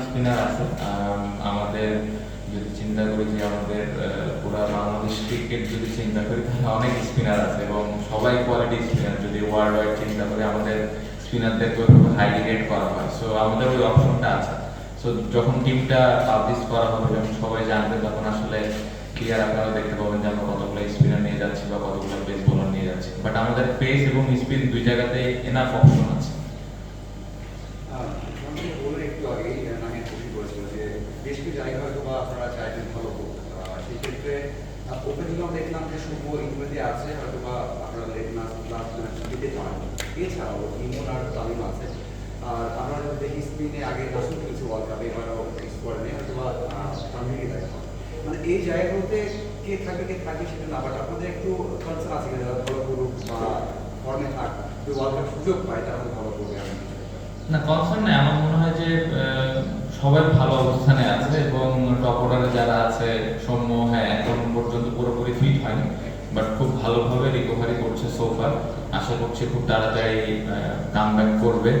Spinner আছে। আম, আমাদের যদি চিন্তা করি যে আমাদের পুরো বাংলাদেশ ক্রিকেট যদি চিন্তা করি তাহলে অনেক স্পিনার আছে এবং সবাই কোয়ালিটি স্পিনার যদি ওয়ার্ল্ড ওয়াইড চিন্তা করি আমাদের স্পিনারদেরকে খুব হাইলি রেট করা হয়। সো আমাদের ওই অপশনটা আছে। সো যখন টিমটা পাবলিশ করা হবে যখন সবাই জানবে তখন আসলে ক্লিয়ার আপনারা দেখতে পাবেন যে আমরা কতগুলো স্পিনার নিয়ে যাচ্ছি বা কতগুলো পেস বোলার নিয়ে যাচ্ছি। বাট আমাদের পেস এবং স্পিন দুই জায়গাতে এনাফ অপশন আছে আহ, আমি বলে একটু আগেই আহ, নাহিদ খুশি করেছিল যে বেশ কিছু জায়গা হয়তো বা আপনারা চাইবেন ভালো হোক আহ, সেই ক্ষেত্রে ওপেনিংও দেখলাম যে শুভ ইংরেজি আছে হয়তো বা আপনারা লেট লাস্ট ম্যাচ দিতে পারেন এছাড়াও ইমন আর তালিম আছে আর আমরা দেখি স্পিনে আগে নাসুল খেলছে ওয়ার্ল্ড কাপে এবারও স্কোয়াড নেই হয়তো বা তামিলই দেখা মানে এই জায়গাগুলোতে কে থাকবে কে থাকবে সেটা না বাট আপনাদের একটু কনসার্ন আছে যারা ভালো করুক বা ফর্মে থাক ওয়ার্ল্ড কাপ সুযোগ পায় তারা ভালো করবে না কনসার্ন নেই আমার মনে হয় যে সবাই ভালো অবস্থানে আছে এবং টপ অর্ডারে যারা আছে, সৌম্য হ্যাঁ এখন পর্যন্ত পুরোপুরি ফিট হয়নি বাট খুব ভালোভাবে রিকভারি করছে সোফার আশা করছি খুব তাড়াতাড়ি কাম ব্যাক করবে।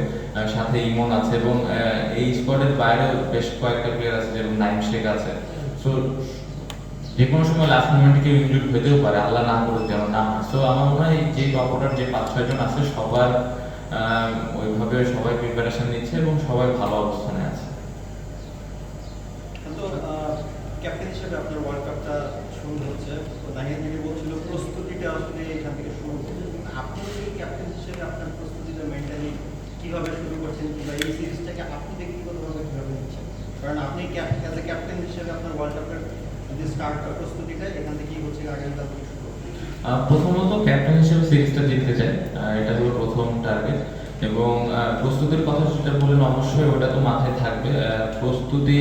সাথে ইমন আছে এবং এই স্কোয়াডের বাইরেও বেশ কয়েকটা প্লেয়ার আছে যেমন নাইম শেখ আছে। সো যে কোনো সময় লাস্ট মোমেন্টে কেউ ইনজুর হতেও পারে, আল্লাহ না করুক যেন না সো আমার মনে হয় যে টপ অর্ডার যে পাঁচ ছয়জন আছে সবার ওইভাবে সবাই প্রিপারেশন নিচ্ছে এবং সবাই ভালো অবস্থানে আছে তো ক্যাপ্টেন হিসেবে আপনার ওয়ার্ল্ড কাপটা শুরু হচ্ছে। তো দাহিয়া থেকে বলছিল, প্রস্তুতিটা আসলে এখান থেকে শুরু হচ্ছে আপনি এই ক্যাপ্টেন হিসেবে আপনার প্রস্তুতিটা মেন্টালি কীভাবে শুরু করছেন কিংবা এই সিরিজটাকে আপনি ব্যক্তিগতভাবে কীভাবে নিচ্ছেন? কারণ আপনি অ্যাজ এ ক্যাপ্টেন হিসেবে আপনার ওয়ার্ল্ড কাপের যে স্টার্ট প্রস্তুতিটা, এখান থেকেই হচ্ছে আগামীকাল থেকে প্রথমত ক্যাপ্টেন হিসেবে সিরিজটা জিততে চাই। এটা হলো প্রথম টার্গেট এবং প্রস্তুতির কথা যেটা বললেন, অবশ্যই ওটা তো মাথায় থাকবে। প্রস্তুতি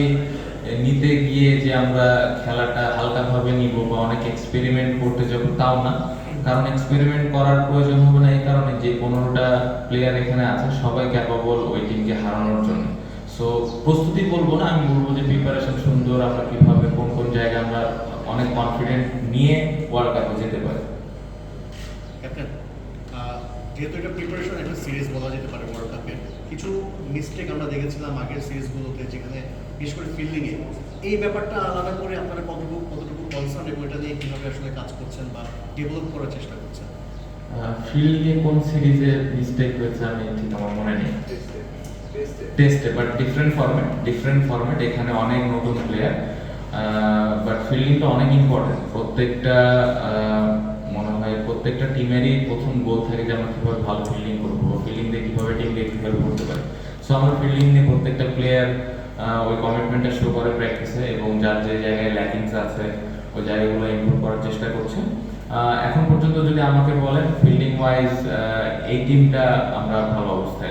নিতে গিয়ে যে আমরা খেলাটা হালকাভাবে নিব বা অনেক এক্সপেরিমেন্ট করতে যাব, তাও না। কারণ এক্সপেরিমেন্ট করার প্রয়োজন হবে না এই কারণে যে পনেরোটা প্লেয়ার এখানে আছে, সবাই ক্যাপাবল ওই টিমকে হারানোর জন্য। সো প্রস্তুতি বলব না, আমি বলব যে প্রিপারেশন সুন্দর, আমরা কীভাবে, কোন কোন জায়গায় আমরা অনেক কনফিডেন্ট নিয়ে ওয়ার্ল্ড কাপে যেতে পারি। ক্যাপ্টেন যেহেতু এটা প্রিপারেশন একটা সিরিজ বলা যেতে পারে ওয়ার্ল্ড কাপের কিছু মিস্টেক আমরা দেখেছিলাম আগের সিরিজগুলোতে যেখানে বিশেষ করে ফিল্ডিংয়ে এই ব্যাপারটা আলাদা করে আপনারা কতটুকু কতটুকু কনসার্ন এবং এটা নিয়ে কীভাবে আসলে কাজ করছেন বা ডেভেলপ করার চেষ্টা করছেন? ফিল্ডে কোন সিরিজে মিস্টেক হয়েছে আমি ঠিক আমার মনে নেই। টেস্টে but different format different format এখানে অনেক নতুন প্লেয়ার বাট ফিল্ডিংটা অনেক ইম্পর্টেন্ট প্রত্যেকটা প্রত্যেকটা টিমেরই প্রথম গোল থাকে যে আমরা কীভাবে ভালো ফিল্ডিং করব ফিল্ডিং দিয়ে কীভাবে টিমকে হেল্প করতে পারি। সো আমরা ফিল্ডিং নিয়ে প্রত্যেকটা প্লেয়ার ওই কমিটমেন্টটা শো করে প্র্যাকটিসে এবং যার যে জায়গায় ল্যাকিংস আছে, ওই জায়গাগুলো ইমপ্রুভ করার চেষ্টা করছে। এখন পর্যন্ত যদি আমাকে বলেন ফিল্ডিং ওয়াইজ এই টিমটা আমরা ভালো অবস্থায়